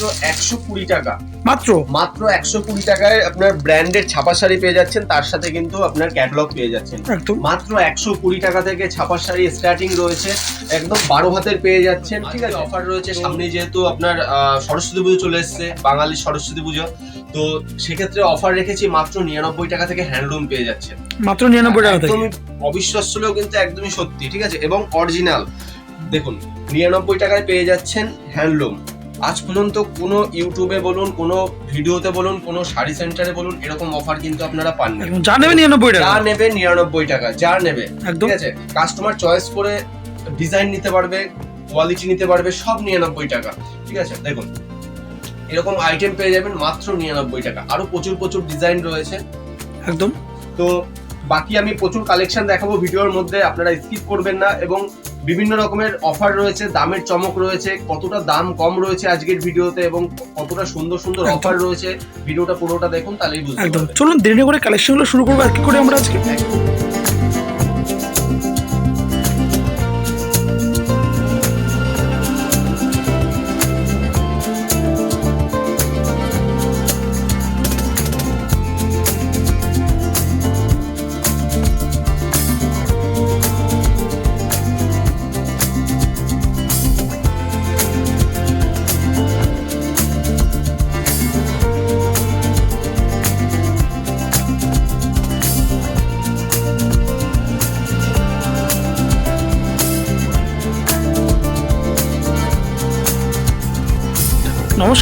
মাত্র একশো কুড়ি টাকা। মাত্র? মাত্র একশো কুড়ি টাকায় আপনার ব্র্যান্ডের ছাপা শাড়ি পেয়ে যাচ্ছেন তার সাথে কিন্তু আপনার ক্যাটালগ পেয়ে যাচ্ছেন। একদম। মাত্র একশো কুড়ি টাকা থেকে ছাপা শাড়ি স্টার্টিং রয়েছে একদম বারো হাতের পেয়ে যাচ্ছেন ঠিক আছে? অফার রয়েছে সামনে যেহেতু আপনার আহ, সরস্বতী পুজো চলে এসছে বাঙালির সরস্বতী পুজো তো সেক্ষেত্রে অফার রেখেছি মাত্র নিরানব্বই টাকা থেকে হ্যান্ডলুম পেয়ে যাচ্ছে মাত্র নিরানব্বই টাকা থেকে? একদমই অবিশ্বাস্য কিন্তু একদমই সত্যি ঠিক আছে? এবং অরিজিনাল দেখুন নিরানব্বই টাকায় পেয়ে যাচ্ছেন হ্যান্ডলুম আজ পর্যন্ত কোনো ইউটিউবে বলুন কোনো ভিডিওতে বলুন কোনো শাড়ি সেন্টারে বলুন এরকম অফার কিন্তু আপনারা পাননি। একদম যা নেবে নিরানব্বই টাকা। যা নেবে নিরানব্বই টাকা যা নেবে ঠিক আছে? কাস্টমার চয়েস করে ডিজাইন নিতে পারবে কোয়ালিটি নিতে পারবে সব নিরানব্বই টাকা ঠিক আছে? দেখুন এরকম আইটেম পেয়ে যাবেন মাত্র নিরানব্বই টাকা। আরও প্রচুর প্রচুর ডিজাইন রয়েছে। একদম। তো বাকি আমি প্রচুর কালেকশন দেখাবো ভিডিওর মধ্যে আপনারা স্কিপ করবেন না এবং বিভিন্ন রকমের অফার রয়েছে দামের চমক রয়েছে কতটা দাম কম রয়েছে আজকের ভিডিওতে এবং কতটা সুন্দর সুন্দর অফার রয়েছে। ভিডিওটা পুরোটা দেখুন তাহলেই বুঝতে একদম। চলুন দেরি করে কালেকশনগুলো শুরু করব আর কি করে আমরা আজকে?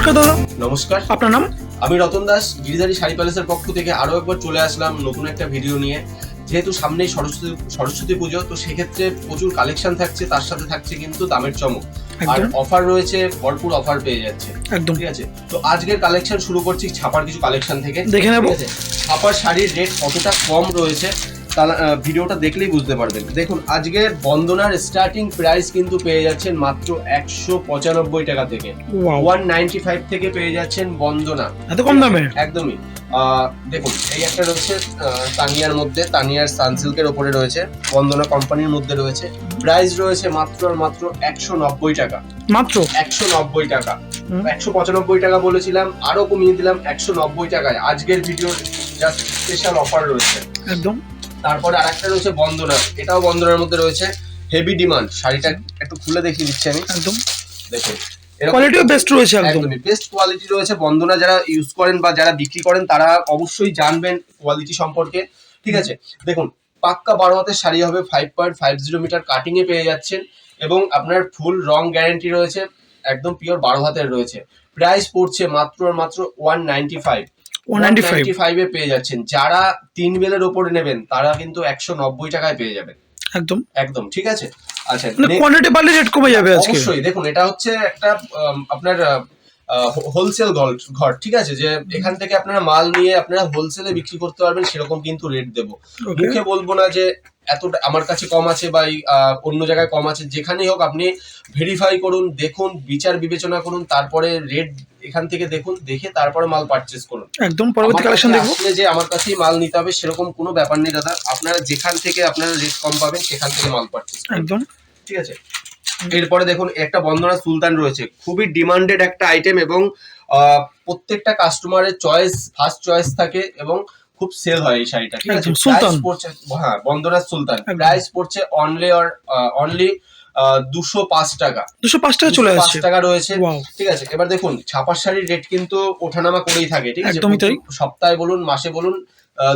নমস্কার দাদা। নমস্কার। আপনার নাম? আমি রতন দাস গিরিধারী শাড়ি প্যালেসের পক্ষ থেকে আরও একবার চলে আসলাম নতুন একটা ভিডিও নিয়ে। যেহেতু সামনেই সরস্বতী সরস্বতী পুজো তো সেক্ষেত্রে প্রচুর কালেকশন থাকছে তার সাথে থাকছে কিন্তু দামের চমক। আর অফার রয়েছে ভরপুর অফার পেয়ে যাচ্ছে। একদম। ঠিক আছে? তো আজকের কালেকশন শুরু করছি ছাপার কিছু কালেকশন থেকে। দেখে নেব। ছাপার শাড়ির রেট কতটা কম রয়েছে? ভিডিওটা দেখলেই বুঝতে পারবেন। দেখুন আজকে বন্দনার স্টার্টিং প্রাইস কিন্তু পেয়ে যাচ্ছেন মাত্র একশো পঁচানব্বই টাকা থেকে। ওয়ান নাইনটি ফাইভ থেকে পেয়ে যাচ্ছেন বন্দনা। এত কম দামে? একদমই। দেখুন এই একটা রয়েছে তানিয়ার মধ্যে তানিয়ার সানসিল্কের ওপরে রয়েছে বন্দনা কোম্পানির মধ্যে রয়েছে। প্রাইস রয়েছে মাত্র আর মাত্র একশো নব্বই টাকা। মাত্র? একশো নব্বই টাকা। একশো পঁচানব্বই টাকা বলেছিলাম আরও কমিয়ে দিলাম একশো নব্বই টাকায়। আজকের ভিডিও জাস্ট স্পেশাল অফার রয়েছে। একদম। তারপরে আরেকটা রয়েছে বন্দনা। এটাও বন্দনার মধ্যে রয়েছে। হেভি ডিমান্ড শাড়িটা একটু খুলে দেখিয়ে দিচ্ছি আমি। একদম। দেখুন এরকম- কোয়ালিটিও বেস্ট রয়েছে একদম। বেস্ট কোয়ালিটি রয়েছে। বন্দনা যারা ইউজ করেন বা যারা বিক্রি করেন তারা অবশ্যই জানবেন কোয়ালিটি সম্পর্কে। ঠিক আছে? দেখুন পাক্কা বারো হাতের শাড়ি হবে। Five point five zero metre cutting এ পেয়ে যাচ্ছেন। এবং আপনার ফুল রং গ্যারান্টি রয়েছে। একদম পিওর বারো হাতের রয়েছে। প্রাইস পড়ছে মাত্র আর মাত্র one ninety five one ninety five ফাইভে পেয়ে যাচ্ছেন। যারা তিন বেলের ওপরে নেবেন তারা কিন্তু একশো নব্বই টাকায় পেয়ে যাবেন। একদম। একদম ঠিক আছে? আচ্ছা মানে কোয়ান্টিটি বাড়লে রেট কমে যাবে আজকে। অবশ্যই দেখুন এটা হচ্ছে একটা আপনার হোলসেল ঘর ঠিক আছে? যে এখান থেকে আপনারা মাল নিয়ে আপনারা হোলসেলে বিক্রি করতে পারবেন সেরকম কিন্তু রেট দেবো। মুখে বলব না যে এতটা আমার কাছে কম আছে বা অন্য জায়গায় কম আছে যেখানেই হোক আপনি ভেরিফাই করুন দেখুন বিচার বিবেচনা করুন তারপরে রেট এখান থেকে দেখুন দেখে তারপরে মাল পারচেস করুন। একদম পরবর্তী কালেকশন দেখব। আসলে যে আমার কাছেই মাল নিতে হবে সেরকম কোনো ব্যাপার নেই দাদা। আপনারা যেখান থেকে আপনারা রেট কম পাবেন সেখান থেকে মাল পারচেস করুন। একদম। ঠিক আছে? এরপরে দেখুন একটা বন্দনা সুলতান রয়েছে। খুবই ডিমান্ডেড একটা আইটেম এবং প্রত্যেকটা কাস্টমারের চয়েস ফার্স্ট চয়েস থাকে এবং খুব সেল হয় এই শাড়িটা। ঠিক আছে? সুলতান। পড়ছে হ্যাঁ বন্দনা সুলতান। প্রাইস পড়ছে অনলি অর অনলি দুশো পাঁচ টাকা। দুশো পাঁচ টাকা চলে 205 আসছে। টাকা রয়েছে। ঠিক আছে এবার দেখুন ছাপার শাড়ির রেট কিন্তু ওঠানামা করেই থাকে ঠিক আছে? একদমই তাই। সপ্তাহে বলুন মাসে বলুন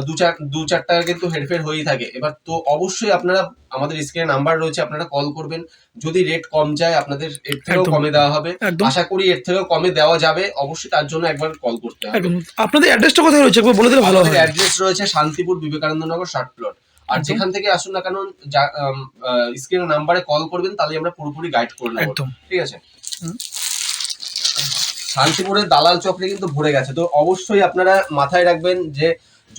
দু চার দু চার টাকা কিন্তু হেরফের হয়েই থাকে। এবার তো অবশ্যই আপনারা আমাদের স্ক্রিনে নাম্বার রয়েছে আপনারা কল করবেন। যদি রেট কম যায় আপনাদের এর থেকেও কমে দেওয়া হবে। আশা করি এর থেকেও কমে দেওয়া যাবে। অবশ্যই তার জন্য একবার কল করতে হবে। আপনাদের অ্যাড্রেসটা কোথায় রয়েছে বলে দিলে ভালো হয়। অ্যাড্রেস রয়েছে শান্তিপুর বিবেকানন্দ নগর ষাট প্লট আর যেখান থেকে আসুন না কেন স্ক্রিনে নাম্বারে কল করবেন তাহলে আমরা পুরোপুরি গাইড করে নেব। ঠিক আছে। শান্তিপুরের দালাল চক্রে কিন্তু ভরে গেছে। তো অবশ্যই আপনারা মাথায় রাখবেন যে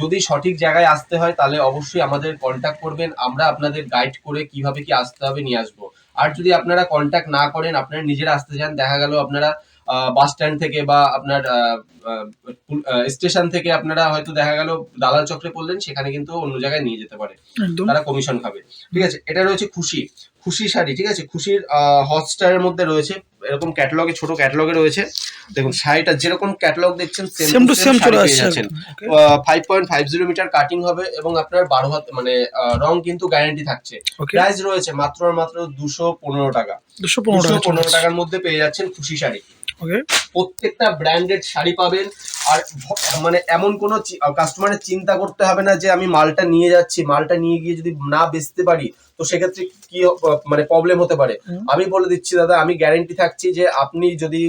যদি সঠিক জায়গায় আসতে হয় তাহলে অবশ্যই আমাদের কন্ট্যাক্ট করবেন। আমরা আপনাদের গাইড করে কীভাবে কি আসতে হবে নিয়ে আসব। আর যদি আপনারা কন্ট্যাক্ট না করেন আপনারা নিজেরা আসতে চান দেখা গেল আপনারা বাস স্ট্যান্ড থেকে বা আপনার স্টেশন থেকে আপনারা হয়তো দেখা গেল দালাল চক্রে পড়লেন সেখানে কিন্তু অন্য জায়গায় নিয়ে যেতে পারে। তারা কমিশন খাবে। ঠিক আছে এটা রয়েছে খুশি। খুশি শাড়ি ঠিক আছে? খুশির হটস্টারের মধ্যে রয়েছে এরকম ক্যাটালগে ছোট ক্যাটালগে রয়েছে। দেখুন শাড়িটা যেরকম ক্যাটালগ দেখছেন সেম টু সেম চলে আসছে. Five point five zero metre cutting হবে এবং আপনার বারো হাত মানে রং কিন্তু গ্যারান্টি থাকছে। প্রাইস রয়েছে মাত্র মাত্র দুশো পনেরো টাকা। দুশো পনেরো টাকার মধ্যে পেয়ে যাচ্ছেন খুশি শাড়ি। প্রত্যেকটা ব্র্যান্ডেড শাড়ি পাবেন। আর মানে এমন কোনো কাস্টমারের চিন্তা করতে হবে না যে আমি মালটা নিয়ে যাচ্ছি মালটা নিয়ে গিয়ে যদি না বেচতে পারি তো সেক্ষেত্রে কি মানে প্রবলেম হতে পারে। আমি বলে দিচ্ছি দাদা আমি গ্যারেন্টি থাকছি যে আপনি যদি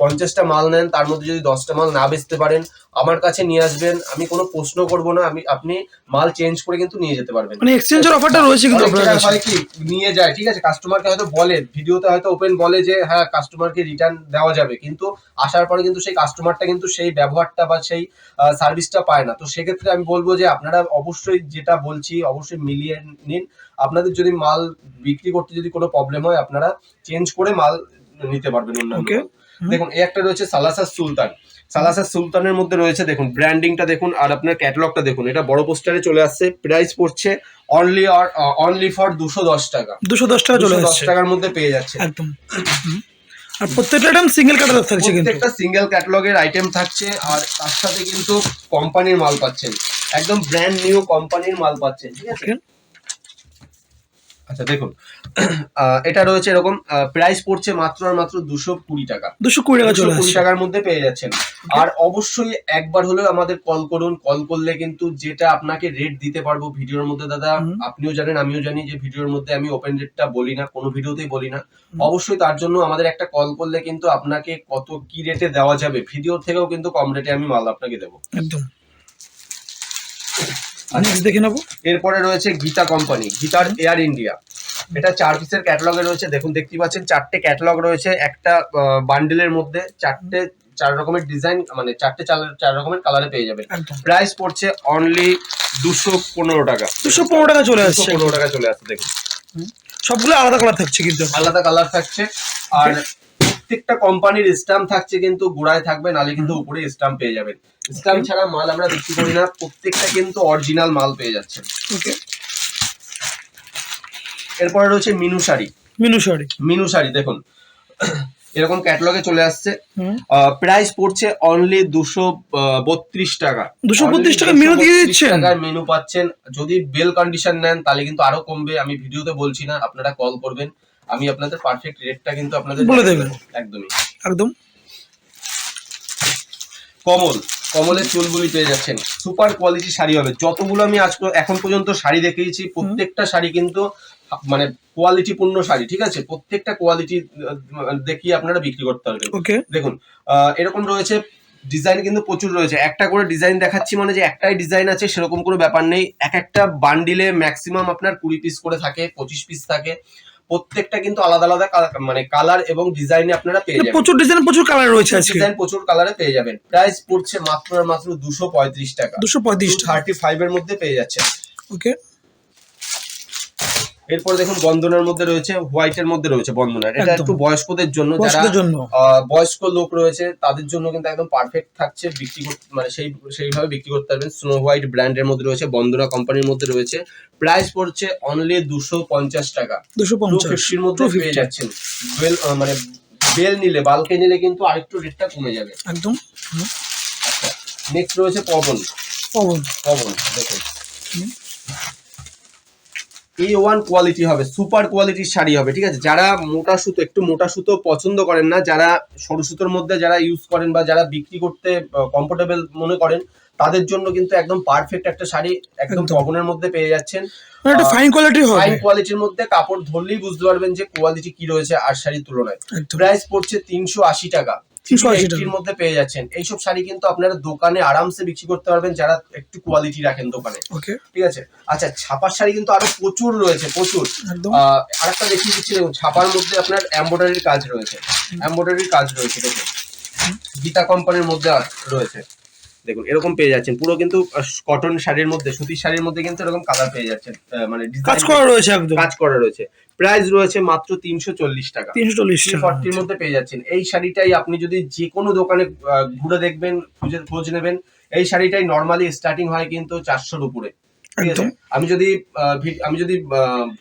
পঞ্চাশটা মাল নেন তার মধ্যে যদি দশটা মাল না বেচতে পারেন আমার কাছে নিয়ে আসবেন আমি কোনো প্রশ্ন করব না আমি আপনি মাল চেঞ্জ করে কিন্তু নিয়ে যেতে পারবেন মানে এক্সচেঞ্জের অফারটা রয়েছে কিন্তু আপনার কাছে কি নিয়ে যায় ঠিক আছে কাস্টমারকে হয়তো বলে ভিডিওতে হয়তো ওপেন বলে যে হ্যাঁ কাস্টমারকে রিটার্ন দেওয়া যাবে কিন্তু আসার পরে কিন্তু সেই কাস্টমারটা কিন্তু সেই ব্যবহারটা বা সেই সার্ভিসটা পায় না তো সেক্ষেত্রে আমি বলব যে আপনারা অবশ্যই যেটা বলছি অবশ্যই মিলিয়ে নিন আপনাদের যদি মাল বিক্রি করতে যদি কোনো প্রবলেম হয় আপনারা চেঞ্জ করে মাল নিতে পারবেন. মাল। দেখুন এই একটা রয়েছে সালাসার সুলতান। সালাসার সুলতানের মধ্যে রয়েছে দেখুন ব্র্যান্ডিংটা দেখুন আর আপনার ক্যাটালগটা দেখুন। এটা বড় পোস্টারে চলে আসছে প্রাইস পড়ছে অনলি আর অনলি ফর দুশো দশ টাকা। দুশো দশ টাকা চলে দশ টাকার মধ্যে পেয়ে যাচ্ছে। একদম। আর প্রত্যেকটা আইটেম সিঙ্গেল কাটার থাকছে কিন্তু। প্রত্যেকটা সিঙ্গেল ক্যাটালগের আইটেম থাকছে আর তার সাথে কিন্তু কোম্পানির মাল পাচ্ছেন। একদম ব্র্যান্ড নিউ কোম্পানির মাল পাচ্ছেন ঠিক আছে. আচ্ছা দেখুন। এটা রয়েছে এরকম প্রাইস পড়ছে মাত্র আর মাত্র দুশো কুড়ি টাকা। দুশো কুড়ি টাকা চলে কুড়ি টাকার মধ্যে পেয়ে যাচ্ছেন। আর অবশ্যই একবার হলেও আমাদের কল করুন। কল করলে কিন্তু যেটা আপনাকে রেট দিতে পারব ভিডিওর মধ্যে দাদা আপনিও জানেন আমিও জানি যে ভিডিওর মধ্যে আমি ওপেন রেটটা বলি না কোনো ভিডিওতেই বলি না। অবশ্যই তার জন্য আমাদের একটা কল করলে কিন্তু আপনাকে কত কি রেটে দেওয়া যাবে। ভিডিও থেকেও কিন্তু কম রেটে আমি মাল আপনাকে দেবো। একদম। নেক্সট দেখে নেব। এরপরে রয়েছে গীতা কোম্পানি গীতার এয়ার ইন্ডিয়া এটা চার পিসের ক্যাটালগে রয়েছে। দেখুন দেখতে পাচ্ছেন চারটে ক্যাটালগ রয়েছে। একটা বান্ডেলের মধ্যে চারটে চার রকমের ডিজাইন মানে চারটে চার- চার রকমের কালারে পেয়ে যাবেন। প্রাইস পড়ছে অনলি দুশো পনেরো টাকা। দুশো পনেরো টাকা চলে আসছে। পনেরো টাকা চলে আসছে দেখুন। সবগুলো আলাদা কালার থাকছে কিন্তু। আলাদা কালার থাকছে। আর প্রত্যেকটা কোম্পানির স্ট্যাম্প থাকছে কিন্তু গোড়ায় থাকবে নালে কিন্তু উপরে স্ট্যাম্প পেয়ে যাবেন। স্ট্যাম্প ছাড়া মাল আমরা বিক্রি করি না প্রত্যেকটা কিন্তু অরিজিনাল মাল পেয়ে যাচ্ছে। ওকে এরপরে রয়েছে মিনু শাড়ি। মিনু শাড়ি। মিনু শাড়ি দেখুন। এরকম ক্যাটালগে চলে আসছে। প্রাইস পড়ছে অনলি দুশো বত্রিশ টাকা। 232 টাকা menu দিয়ে দিচ্ছেন? মেনু পাচ্ছেন। যদি বেল কন্ডিশন নেন তাহলে কিন্তু আরও কমবে। আমি ভিডিওতে বলছি না আপনারা কল করবেন। আমি আপনাদের পারফেক্ট রেটটা কিন্তু আপনাদের বলে দেবেন। দেবো। একদমই। একদম। কমল কমলের চুলগুলি পেয়ে যাচ্ছেন। সুপার কোয়ালিটি শাড়ি হবে। যতগুলো আমি আজ এখন পর্যন্ত শাড়ি দেখিয়েছি প্রত্যেকটা শাড়ি কিন্তু মানে কোয়ালিটি পূর্ণ শাড়ি ঠিক আছে? প্রত্যেকটা কোয়ালিটি দেখিয়ে আপনারা বিক্রি করতে পারবেন। ওকে। দেখুন আহ, এরকম রয়েছে ডিজাইন কিন্তু প্রচুর রয়েছে। একটা করে ডিজাইন দেখাচ্ছি মানে যে একটাই ডিজাইন আছে সেরকম কোনো ব্যাপার নেই। এক একটা বান্ডিলে ম্যাক্সিমাম আপনার কুড়ি পিস করে থাকে পঁচিশ পিস থাকে। প্রত্যেকটা কিন্তু আলাদা আলাদা মানে কালার এবং ডিজাইনে আপনারা পেয়ে যাবেন। প্রচুর ডিজাইন প্রচুর কালার রয়েছে আজকে। ডিজাইন প্রচুর কালারে পেয়ে যাবেন। প্রাইস পড়ছে মাত্র মাত্র দুশো পঁয়ত্রিশ টাকা। দুশো পঁয়ত্রিশ টাকা। থার্টি ফাইভ এর মধ্যে পেয়ে যাচ্ছে ওকে এরপর দেখুন বন্ধনার মধ্যে রয়েছে হোয়াইটের মধ্যে রয়েছে বন্ধনার এটা একটু বয়স্কদের জন্য যারা বয়স্ক লোক রয়েছে তাদের জন্য কিন্তু একদম পারফেক্ট থাকছে বিক্রি করতে মানে সেই সেইভাবে বিক্রি করতে পারবেন। স্নো হোয়াইট ব্র্যান্ডের মধ্যে রয়েছে বন্দনা কোম্পানির মধ্যে রয়েছে। প্রাইস পড়ছে অনলি দুশো পঞ্চাশ টাকা। দুশো টু পঞ্চাশ ফিফটির মধ্যে 250 পেয়ে যাচ্ছেন। মানে বেল নিলে বালকে নিলে কিন্তু আরেকটু রেটটা কমে যাবে। একদম। আচ্ছা নেক্সট রয়েছে পবন। পবন। পবন দেখুন। এ ওয়ান কোয়ালিটি হবে সুপার কোয়ালিটির শাড়ি হবে ঠিক আছে? যারা মোটা সুতো একটু মোটা সুতো পছন্দ করেন না যারা সরু সুতোর মধ্যে যারা ইউজ করেন বা যারা বিক্রি করতে কমফোর্টেবল মনে করেন তাদের জন্য কিন্তু একদম পারফেক্ট একটা শাড়ি একদম একদম। মধ্যে পেয়ে যাচ্ছেন। মানে একটা ফাইন কোয়ালিটি হবে। হাই কোয়ালিটির মধ্যে কাপড় ধরলেই বুঝতে পারবেন যে কোয়ালিটি কি রয়েছে আর শাড়ির তুলনায়। প্রাইস পড়ছে তিনশো আশি টাকা। 380 380 মধ্যে পেয়ে যাচ্ছেন। এইসব শাড়ি কিন্তু আপনারা দোকানে আরামসে বিক্রি করতে পারবেন যারা একটু কোয়ালিটি রাখেন দোকানে। ওকে ঠিক আছে? আচ্ছা ছাপার শাড়ি কিন্তু আরও প্রচুর রয়েছে প্রচুর। আরেকটা দেখিয়ে দিচ্ছি দেখুন ছাপার মধ্যে আপনার এমব্রয়ডারির কাজ রয়েছে। এমব্রয়ডারির কাজ রয়েছে দেখুন। গীতা কোম্পানির মধ্যে রয়েছে। দেখুন এরকম পেয়ে যাচ্ছেন। পুরো কিন্তু কটন শাড়ির মধ্যে সুতির শাড়ির মধ্যে কিন্তু এরকম কালার পেয়ে যাচ্ছেন মানে কাজ করা রয়েছে একদম। কাজ করা রয়েছে। প্রাইস রয়েছে মাত্র তিনশো চল্লিশ টাকা। তিনশো চল্লিশ ফর্টির মধ্যে পেয়ে যাচ্ছেন। এই শাড়িটাই আপনি যদি যে কোনো দোকানে ঘুরে দেখবেন খুঁজে খোঁজ নেবেন এই শাড়িটাই নর্মালি স্টার্টিং হয় কিন্তু চারশোর উপরে। আমি যদি আমি যদি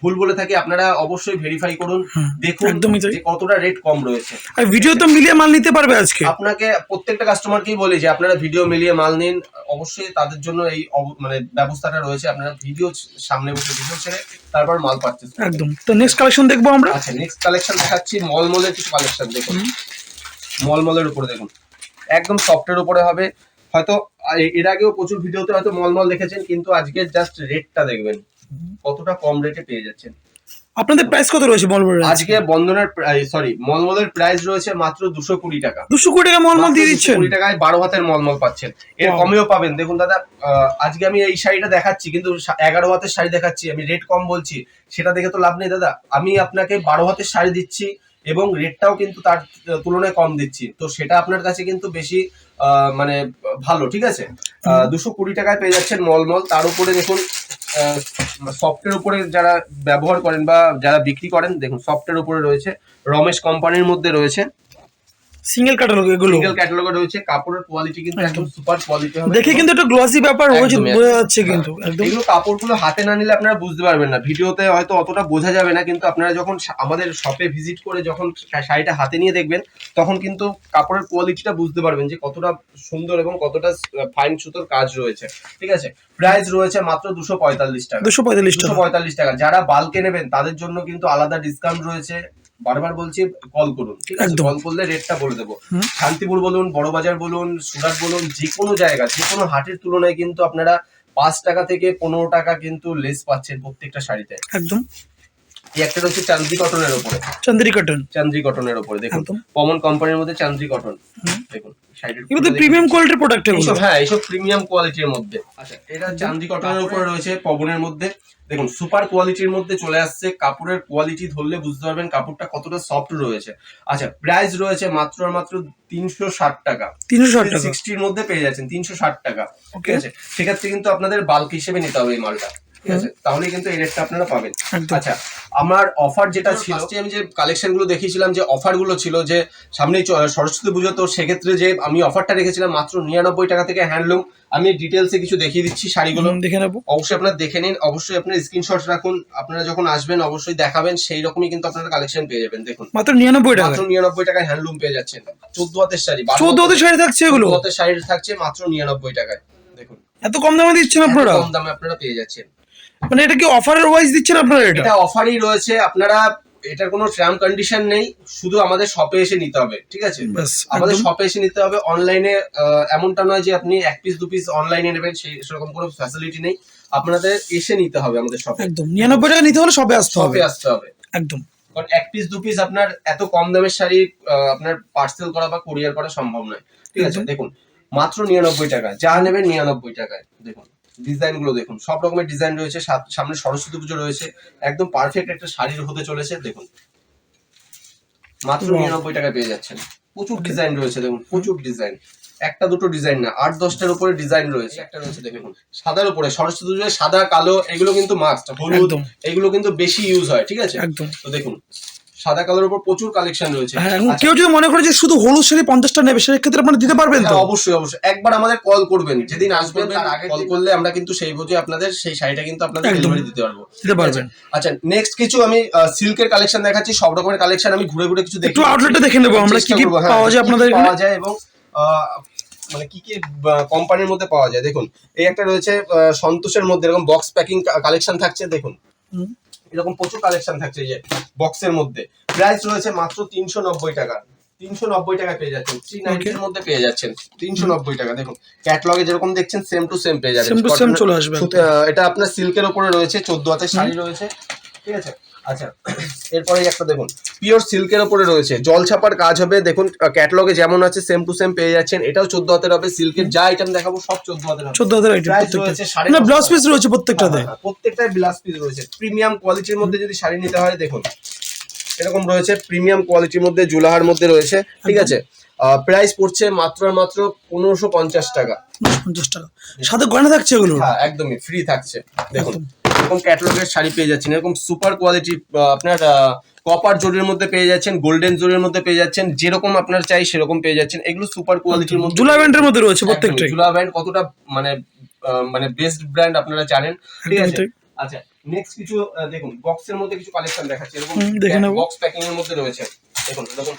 ভুল বলে থাকি আপনারা অবশ্যই ভেরিফাই করুন দেখুন একদমই যে কতটা রেট কম রয়েছে। আর ভিডিও তো মিলিয়ে মাল নিতে পারবে আজকে। আপনাকে প্রত্যেকটা কাস্টমারকেই বলি যে আপনারা ভিডিও মিলিয়ে মাল নিন অবশ্যই তাদের জন্য এই মানে ব্যবস্থাটা রয়েছে আপনারা ভিডিও সামনে বসে ভিডিও ছেড়ে তারপর মাল পারচেস একদম। তো নেক্সট কালেকশন দেখব আমরা? আচ্ছা নেক্সট কালেকশন দেখাচ্ছি মলমলের কিছু কালেকশন দেখুন। মলমলের উপরে দেখুন। একদম সফটের উপরে হবে। হয়তো এর আগেও প্রচুর ভিডিওতে হয়তো মলমল দেখেছেন কিন্তু আজকের জাস্ট রেটটা দেখবেন। কতটা কম রেটে পেয়ে যাচ্ছেন। আপনাদের প্রাইস কত রয়েছে মলমল আজকে বন্ধনের সরি মলমলের প্রাইস রয়েছে মাত্র দুশো কুড়ি টাকা। দুশো কোটি টাকা মলমল দিয়ে দিচ্ছেন? 200 কুড়ি টাকায় বারো হাতের মলমল পাচ্ছেন। এর কমেও পাবেন। দেখুন দাদা আজকে আমি এই শাড়িটা দেখাচ্ছি কিন্তু এগারো হাতের শাড়ি দেখাচ্ছি আমি রেট কম বলছি। সেটা দেখে তো লাভ নেই দাদা। আমি আপনাকে বারো হাতের শাড়ি দিচ্ছি এবং রেটটাও কিন্তু তার তুলনায় কম দিচ্ছি। তো সেটা আপনার কাছে কিন্তু বেশি মানে ভালো, ঠিক আছে? দুশো কুড়ি টাকায় পেয়ে যাচ্ছেন মলমল তার উপরে দেখুন সফটের উপরে যারা ব্যবহার করেন বা যারা বিক্রি করেন, দেখুন সফটের উপরে রয়েছে। রমেশ কোম্পানির মধ্যে রয়েছে। সিঙ্গেল ক্যাটালগ এগুলো। সিঙ্গেল ক্যাটালগে রয়েছে কাপড়ের কোয়ালিটি কিন্তু একদম। সুপার কোয়ালিটি হবে। দেখে কিন্তু একটা গ্লসি ব্যাপার রয়েছে বোঝা যাচ্ছে কিন্তু একদম। এগুলো কাপড়গুলো হাতে না নিলে আপনারা বুঝতে পারবেন না। ভিডিওতে হয়তো অতটা বোঝা যাবে না কিন্তু আপনারা যখন আমাদের শপে ভিজিট করে যখন শাড়িটা হাতে নিয়ে দেখবেন তখন কিন্তু কাপড়ের কোয়ালিটিটা বুঝতে পারবেন যে কতটা সুন্দর এবং কতটা ফাইন সুতোর কাজ রয়েছে। ঠিক আছে? প্রাইস রয়েছে মাত্র দুশো পঁয়তাল্লিশ টাকা। দুশো পঁয়তাল্লিশ টাকা। যারা বাল্কে নেবেন তাদের জন্য কিন্তু আলাদা ডিসকাউন্ট রয়েছে। বারবার বলছি কল করুন ঠিক আছে? কল করলে রেটটা বলে দেবো। শান্তিপুর বলুন বড়বাজার বলুন সুরাট বলুন যে কোনো জায়গা যে কোনো হাটের তুলনায় কিন্তু আপনারা পাঁচ টাকা থেকে পনেরো টাকা কিন্তু লেস পাচ্ছেন প্রত্যেকটা শাড়িতে। একদম। একটা রয়েছে চান্দ্রি কটনের উপরে। চান্দেরি কটন চান্দ্রি কটনের উপরে দেখুন। কমন কোম্পানির মধ্যে চান্দ্রি কটন দেখুন এগুলো তো প্রিমিয়াম কোয়ালিটির প্রোডাক্ট এগুলো। হ্যাঁ প্রিমিয়াম কোয়ালিটির মধ্যে। আচ্ছা এটা চান্দি কটনের উপরে রয়েছে পবনের মধ্যে। দেখুন সুপার কোয়ালিটির মধ্যে চলে আসছে। কাপড়ের কোয়ালিটি ধরলে বুঝতে পারবেন কাপড়টা কতটা সফট রয়েছে। আচ্ছা প্রাইস রয়েছে মাত্র আর মাত্র তিনশো ষাট টাকা। তিনশো ষাট টাকা। সিক্সটির মধ্যে পেয়ে যাচ্ছেন তিনশো ষাট টাকা। ঠিক আছে? সেক্ষেত্রে কিন্তু আপনাদের বাল্ক হিসেবে নিতে হবে এই মালটা। ঠিক আছে? তাহলে কিন্তু এই রেটটা আপনারা পাবেন। আচ্ছা আমার অফার যেটা ছিল First আমি যে কালেকশনগুলো দেখিয়েছিলাম যে অফারগুলো ছিল যে সামনেই চ- সরস্বতী পুজো তো সেক্ষেত্রে যে আমি অফারটা রেখেছিলাম মাত্র নিরানব্বই টাকা থেকে হ্যান্ডলুম আমি ডিটেলসে কিছু দেখিয়ে দিচ্ছি শাড়িগুলো। দেখে নেব। অবশ্যই আপনারা দেখে নিন অবশ্যই আপনার স্ক্রিনশট রাখুন। আপনারা যখন আসবেন অবশ্যই দেখাবেন সেই রকমই কিন্তু আপনারা কালেকশন পেয়ে যাবেন দেখুন। মাত্র নিরানব্বই টাকা। মাত্র নিরানব্বই টাকায় হ্যান্ডলুম পেয়ে যাচ্ছেন। চোদ্দ হাতের শাড়ি চোদ্দ হাতে শাড়ি। থাকছে এগুলো? হাতের শাড়ি থাকছে মাত্র নিরানব্বই টাকায় দেখুন। এত কম দামে দিচ্ছেন আপনারা? কম দামে আপনারা পেয়ে যাচ্ছেন। মানে এটা কি অফারের ওয়াইজ দিচ্ছেন আপনারা এটা? এটা অফারই রয়েছে। আপনারা এটার কোনো টার্ম কন্ডিশন নেই। শুধু আমাদের শপে এসে নিতে হবে ঠিক আছে? আমাদের শপে এসে নিতে হবে। অনলাইনে এমনটা নয় যে আপনি এক পিস দু পিস অনলাইনে নেবেন সেই সেরকম কোনো ফ্যাসিলিটি নেই। আপনাদের এসে নিতে হবে আমাদের শপে একদম। নিরানব্বই টাকা নিতে হলে সবে আসতে হবে। আসতে হবে। একদম। কারণ এক পিস দু পিস আপনার এত কম দামের শাড়ি আপনার পার্সেল করা বা কুরিয়ার করা সম্ভব নয় ঠিক আছে? দেখুন মাত্র নিরানব্বই টাকা। যা নেবেন নিরানব্বই টাকায় দেখুন। ডিজাইনগুলো দেখুন। সব রকমের ডিজাইন রয়েছে সামনে সরস্বতী পুজো রয়েছে একদম পারফেক্ট একটা শাড়ির হতে চলেছে দেখুন। মাত্র নিরানব্বই টাকায় পেয়ে যাচ্ছেন। প্রচুর ডিজাইন রয়েছে দেখুন প্রচুর ডিজাইন। একটা দুটো ডিজাইন না আট দশটার উপরে ডিজাইন রয়েছে। একটা রয়েছে দেখুন সাদার উপরে সরস্বতী পুজোয় সাদা কালো এগুলো কিন্তু মাস্ট হলুদ এগুলো কিন্তু বেশি ইউজ হয় ঠিক আছে? একদম। তো দেখুন সাদা কালার উপর প্রচুর কালেকশন রয়েছে। হ্যাঁ আচ্ছা, কেউ যদি মনে করে যে শুধু হলুদ শাড়ি পঞ্চাশটা নেবে সেক্ষেত্রে আপনারা দিতে পারবেন তো? হ্যাঁ, অবশ্যই অবশ্যই। একবার আমাদের কল করবেন। যেদিন আসবেন তার আগে কল করলে আমরা কিন্তু সেই বুঝে আপনাদের সেই শাড়িটা কিন্তু আপনাদের ডেলিভারি দিতে পারব। দিতে পারবেন। আচ্ছা নেক্সট কিছু আমি সিল্কের কালেকশন দেখাচ্ছি। সব রকমের কালেকশন আমি ঘুরে ঘুরে কিছু দেখি। একটু আউটলেটে দেখে নেব আমরা কি কি হ্যাঁ, পাওয়া যায় আপনাদের এখানে? পাওয়া যায় এবং আহ, মানে কি কি কোম্পানির মধ্যে পাওয়া যায়। দেখুন এই একটা রয়েছে আহ, সন্তোষের মধ্যে এরকম বক্স প্যাকিং কালেকশন থাকছে দেখুন। এরকম প্রচুর কালেকশন থাকছে এই যে বক্সের মধ্যে। প্রাইস রয়েছে মাত্র তিনশো নব্বই টাকা। তিনশো নব্বই টাকা পেয়ে যাচ্ছেন। থ্রি নাইনটির মধ্যে পেয়ে যাচ্ছেন। তিনশো নব্বই টাকা দেখুন। ক্যাটলগে যেরকম দেখছেন সেম টু সেম পেয়ে যাবেন। সেম টু সেম চলে আসবে। এটা আপনার সিল্কের ওপরে রয়েছে চোদ্দ হাতের শাড়ি রয়েছে। ঠিক আছে? আচ্ছা এরপরে একটা দেখুন। পিওর সিল্কের উপরে রয়েছে। জল ছাপার কাজ হবে। দেখুন ক্যাটলগে যেমন আছে সেম টু সেম পেয়ে যাচ্ছেন। এটাও চোদ্দ হাতের হবে। সিল্কের যা আইটেম দেখাবো সব চোদ্দ হাতের হবে। চোদ্দ হাজার আইটেম প্রত্যেকটা। রয়েছে না নশো ব্লাউজ পিস রয়েছে প্রত্যেকটাতে। হ্যাঁ, হ্যাঁ, প্রত্যেকটাই ব্লাউজ পিস রয়েছে। প্রিমিয়াম কোয়ালিটির মধ্যে যদি শাড়ি নিতে হয় দেখুন। এরকম রয়েছে প্রিমিয়াম কোয়ালিটির মধ্যে জুলাহার মধ্যে রয়েছে। ঠিক আছে? প্রাইস পড়ছে মাত্র মাত্র পনেরোশো পঞ্চাশ টাকা। পঞ্চাশ টাকা। সাথে গয়না থাকছে এগুলো? হ্যাঁ একদমই। ফ্রি থাকছে। দেখুন। এরকম ক্যাটালগের শাড়ি পেয়ে যাচ্ছেন। এরকম সুপার কোয়ালিটি আপনার কপার জরির মধ্যে পেয়ে যাচ্ছেন গোল্ডেন জরির মধ্যে পেয়ে যাচ্ছেন যেরকম আপনার চাই সেরকম পেয়ে যাচ্ছেন। এগুলো সুপার কোয়ালিটির মধ্যে জুলাই ব্যান্ডের মধ্যে রয়েছে প্রত্যেকটাই। জুলা ব্যান্ড কতটা মানে মানে বেস্ট ব্র্যান্ড আপনারা জানেন। ঠিক আছে? আচ্ছা নেক্সট কিছু দেখুন বক্সের মধ্যে কিছু কালেকশন দেখাচ্ছি। এরকম। বক্স প্যাকিং এর মধ্যে রয়েছে। দেখুন এরকম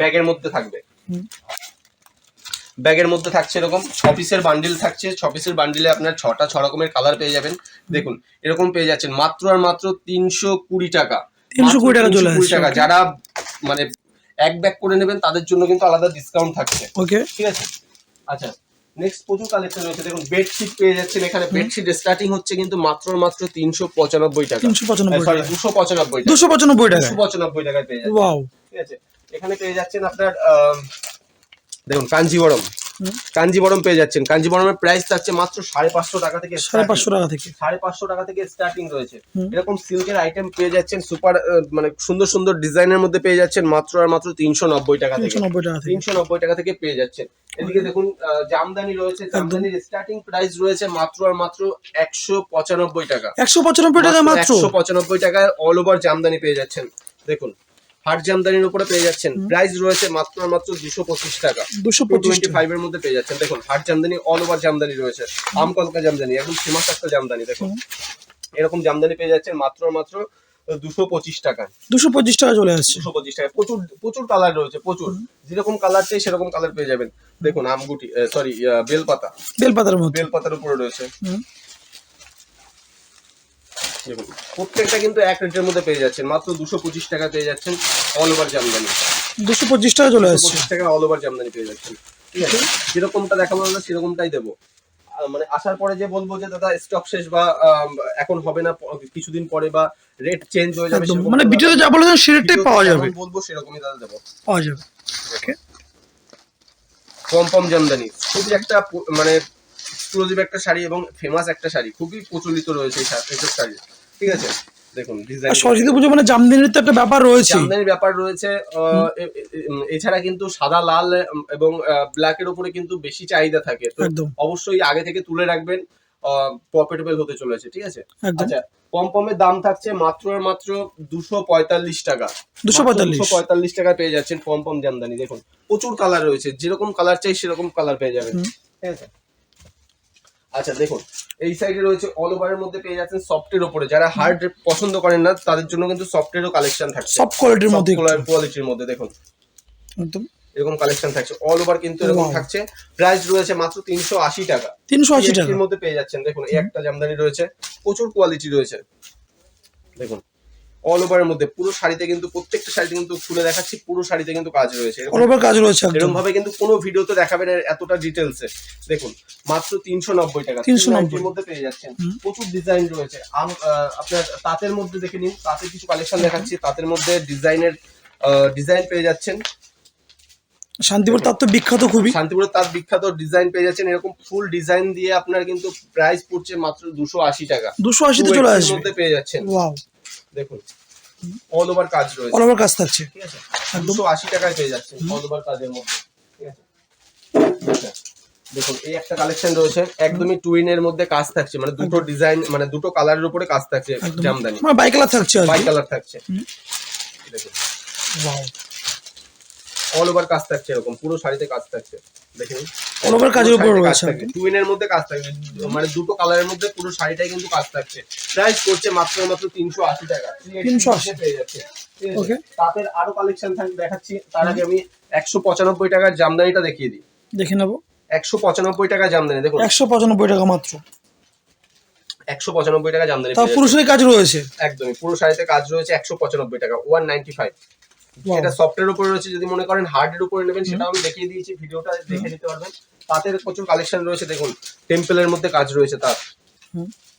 ব্যাগের মধ্যে থাকবে। ব্যাগের মধ্যে থাকছে এরকম ছ পিসের বান্ডিল থাকছে ছ পিসের বান্ডিলে আপনার ছটা ছ রকমের কালার পেয়ে যাবেন। দেখুন এরকম পেয়ে যাচ্ছেন মাত্র আর মাত্র তিনশো কুড়ি টাকা। 320 টাকা চলে 320 আসছে, টাকা। যারা মানে এক ব্যাগ করে নেবেন তাদের জন্য কিন্তু আলাদা ডিসকাউন্ট থাকছে। ওকে ঠিক আছে? আচ্ছা নেক্সট প্রচুর কালেকশন রয়েছে। দেখুন বেডশিট পেয়ে যাচ্ছেন এখানে। বেডশিট স্টার্টিং হচ্ছে কিন্তু মাত্র মাত্র তিনশো পঁচানব্বই টাকা। তিনশো পঁচানব্বই সরি দুশো পঁচানব্বই টাকা। দুশো পঁচানব্বই টাকা। দুশো পঁচানব্বই টাকায় পেয়ে যাচ্ছেন। ঠিক আছে? এখানে পেয়ে যাচ্ছেন আপনার দেখুন কাঞ্জিবরম। কাঞ্জিবরম পেয়ে যাচ্ছেন। কাঞ্জিবরমের প্রাইস থাকছে মাত্র সাড়ে পাঁচশো টাকা থেকে সাড়ে পাঁচশো টাকা থেকে। সাড়ে পাঁচশো টাকা থেকে স্টার্টিং রয়েছে। এরকম সিল্কের আইটেম পেয়ে যাচ্ছেন সুপার মানে সুন্দর সুন্দর ডিজাইনের মধ্যে পেয়ে যাচ্ছেন মাত্র আর মাত্র তিনশো নব্বই টাকা থেকে। তিনশো নব্বই টাকা থেকে। পেয়ে যাচ্ছেন। এদিকে দেখুন জামদানি রয়েছে। জামদানির স্টার্টিং প্রাইস রয়েছে মাত্র আর মাত্র একশো পঁচানব্বই টাকা। একশো পঁচানব্বই টাকা মাত্র একশো পঁচানব্বই টাকায় অল ওভার জামদানি পেয়ে যাচ্ছেন। দেখুন হাট জামদানির উপরে পেয়ে যাচ্ছেন। প্রাইস রয়েছে মাত্র মাত্র দুশো পঁচিশ টাকা। দুশো পঁচিশ টোয়েন্টি ফাইভ এর মধ্যে পেয়ে যাচ্ছেন। দেখুন হাট জামদানি অল ওভার জামদানি রয়েছে। আমকলকা জামদানি একদম ফেমাস একটা জামদানি দেখুন। এরকম জামদানি পেয়ে যাচ্ছেন মাত্র মাত্র দুশো পঁচিশ টাকা দুশো পঁচিশ টাকা চলে আসছে। দুশো পঁচিশ টাকা প্রচুর প্রচুর কালার রয়েছে প্রচুর। যেরকম কালার চাই সেরকম কালার পেয়ে যাবেন। দেখুন আমগুটি সরি বেলপাতা। বেলপাতার মধ্যে। বেলপাতার উপরে রয়েছে। প্রত্যেকটা কিন্তু এক রেটের মধ্যে পেয়ে যাচ্ছেন। মাত্র দুশো পঁচিশ টাকা পেয়ে যাচ্ছেন অল ওভার জামদানি। দুশো পঁচিশ টাকা চলে আসছে। পঁচিশ টাকা অল ওভার জামদানি পেয়ে যাচ্ছেন। ঠিক আছে? যেরকমটা দেখাবো আমরা সেরকমটাই দেবো। মানে আসার পরে যে বলব যে দাদা স্টক শেষ বা এখন হবে না কিছুদিন পরে বা রেট চেঞ্জ হয়ে যাবে মানে ভিডিওতে যা বলেছেন সেটাই ভিডিওতে পাওয়া যাবে। বলব সেরকমই দাদা দেবো। পাওয়া যাবে। পম্পম জামদানি। খুবই একটা মানে এক্সক্লুসিভ একটা শাড়ি এবং ফেমাস একটা শাড়ি। খুবই প্রচলিত রয়েছে এই এইসব শাড়ি। ঠিক আছে? দেখুন ডিজাইন সরস্বতী পুজো মানে জামদিনের তো একটা ব্যাপার রয়েছে। জামদানির ব্যাপার রয়েছে এছাড়া কিন্তু সাদা লাল এবং ব্ল্যাক এর উপরে কিন্তু বেশি চাহিদা থাকে। তো অবশ্যই আগে থেকে তুলে রাখবেন প্রফিটেবল হতে চলেছে ঠিক আছে? আচ্ছা পমপমের দাম থাকছে মাত্র আর মাত্র দুশো পঁয়তাল্লিশ টাকা। দুশো পঁয়তাল্লিশ। টাকা পেয়ে যাচ্ছেন পমপম জামদানি। দেখুন প্রচুর কালার রয়েছে যেরকম কালার চাই সেরকম কালার পেয়ে যাবেন। ঠিক আছে? আচ্ছা দেখুন এই সাইডে রয়েছে অল ওভারের মধ্যে পেয়ে যাচ্ছেন সফটের উপরে। যারা হার্ড পছন্দ করেন না তাদের জন্য কিন্তু সফটেরও কালেকশন থাকছে। সব কোয়ালিটির মধ্যে কোয়ালিটির মধ্যে দেখুন। একদম। এরকম কালেকশন থাকছে। অল ওভার কিন্তু এরকম থাকছে। প্রাইস রয়েছে মাত্র তিনশো আশি টাকা। তিনশো আশি টাকার মধ্যে পেয়ে যাচ্ছেন। দেখুন এই একটা জামদানি রয়েছে। প্রচুর কোয়ালিটি রয়েছে। দেখুন অল ওভারের মধ্যে। পুরো শাড়িতে কিন্তু প্রত্যেকটা শাড়িতে কিন্তু খুলে দেখাচ্ছি পুরো শাড়িতে কিন্তু কাজ রয়েছে। এরকম- অল ওভার কাজ রয়েছে এরকম ভাবে কিন্তু কোনো ভিডিওতে দেখাবেন না এতটা ডিটেলসে দেখুন মাত্র তিনশো নব্বই টাকা। 390 এর মধ্যে পেয়ে যাচ্ছেন। প্রচুর ডিজাইন রয়েছে। আম- আপনার তাঁতের মধ্যে দেখে নিন। তাঁতের কিছু কালেকশন দেখাচ্ছি। তাঁতের মধ্যে ডিজাইনের ডিজাইন পেয়ে যাচ্ছেন। শান্তিপুর তার তো বিখ্যাত খুবই। শান্তিপুরের তার বিখ্যাত ডিজাইন পেয়ে যাচ্ছেন। এরকম ফুল ডিজাইন দিয়ে আপনার কিন্তু প্রাইস পড়ছে মাত্র দুশো আশি টাকা। দুশো আশিতে 280 চলে আসবে। পেয়ে যাচ্ছেন। দেখুন অল ওভার কাজ রয়েছে। অল ওভার কাজ থাকছে। ঠিক আছে। দুশো আশি টাকায় পেয়ে যাচ্ছে অল ওভার কাজের মধ্যে। ঠিক আছে? দেখুন এই একটা কালেকশন রয়েছে একদমই টুইন এর মধ্যে কাজ থাকছে মানে দুটো ডিজাইন মানে দুটো কালারের উপরে কাজ থাকছে জামদানি। মানে বাইকালার থাকছে বাই কালার থাকছে। দেখুন। ওয়াও অল ওভার কাজ থাকছে এরকম পুরো শাড়িতে কাজ থাকছে। দেখে All over কাজের উপর রয়েছে একদম। টুইনের মধ্যে কাজ থাকবে মানে দুটো কালারের মধ্যে পুরো শাড়িটাই কিন্তু কাজ থাকছে। প্রাইস করছে মাত্র মাত্র তিনশো আশি টাকা। 380 পেয়ে যাচ্ছে। আছে? তাদের আরও কালেকশন দেখাচ্ছি। তার আগে আমি একশো পঁচানব্বই টাকার জামদানিটা দেখিয়ে দিই। দেখে নেব। একশো পঁচানব্বই টাকা জামদানি। দেখুন। একশো পঁচানব্বই টাকা মাত্র। একশো পঁচানব্বই টাকা জামদানি পুরুষের কাজ রয়েছে। একদমই। পুরো শাড়িতে কাজ রয়েছে একশো পঁচানব্বই টাকা ওয়ান নাইনটি ফাইভ Wow. এটা সফটের উপরে রয়েছে যদি মনে করেন হার্ডের উপরে নেবেন সেটা আমি দেখিয়ে দিয়েছি ভিডিওটা দেখে নিতে পারবেন। তাঁতের প্রচুর কালেকশন রয়েছে দেখুন টেম্পলের মধ্যে কাজ রয়েছে তাঁত।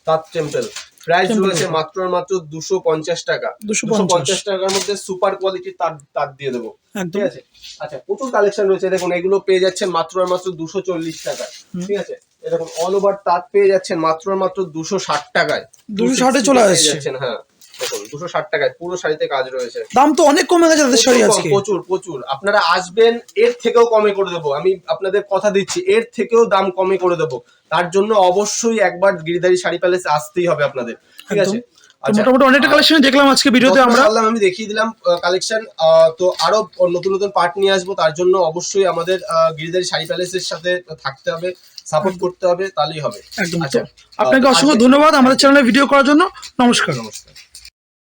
তাঁত টেম্পল প্রাইস রয়েছে মাত্র মাত্র দুশো পঞ্চাশ টাকা। দুশো পঞ্চাশ। টাকার মধ্যে সুপার কোয়ালিটির তার তাঁত দিয়ে দেবো। ঠিক আছে? আচ্ছা প্রচুর কালেকশন রয়েছে দেখুন এগুলো পেয়ে যাচ্ছেন মাত্র আর মাত্র দুশো চল্লিশ টাকা ঠিক আছে? এরকম অল ওভার তাঁত পেয়ে যাচ্ছেন মাত্র আর মাত্র দুশো ষাট টাকায়। দুশো ষাটে চলে আসছে। যাচ্ছেন, হ্যাঁ। দেখুন দুশো ষাট টাকায় পুরো শাড়িতে কাজ রয়েছে। দাম তো অনেক কমে গেছে তাদের শাড়ি আজকে। প্রচুর প্রচুর। আপনারা আসবেন এর থেকেও কমে করে দেবো। আমি আপনাদের কথা দিচ্ছি এর থেকেও দাম কমে করে দেবো। তার জন্য অবশ্যই একবার গিরিধারী শাড়ি প্যালেস আসতেই হবে আপনাদের। ঠিক আছে? মোটামুটি অনেকটা কালেকশন দেখলাম আজকে ভিডিওতে আমরা। পারলাম আমি দেখিয়ে দিলাম কালেকশন তো আরও নতুন নতুন পার্ট নিয়ে আসব। তার জন্য অবশ্যই আমাদের গিরিধারী শাড়ি প্যালেসের সাথে থাকতে হবে সাপোর্ট করতে হবে তাহলেই হবে। আচ্ছা। আপনাকে অসংখ্য ধন্যবাদ আমাদের চ্যানেলে ভিডিও করার জন্য। নমস্কার। নমস্কার।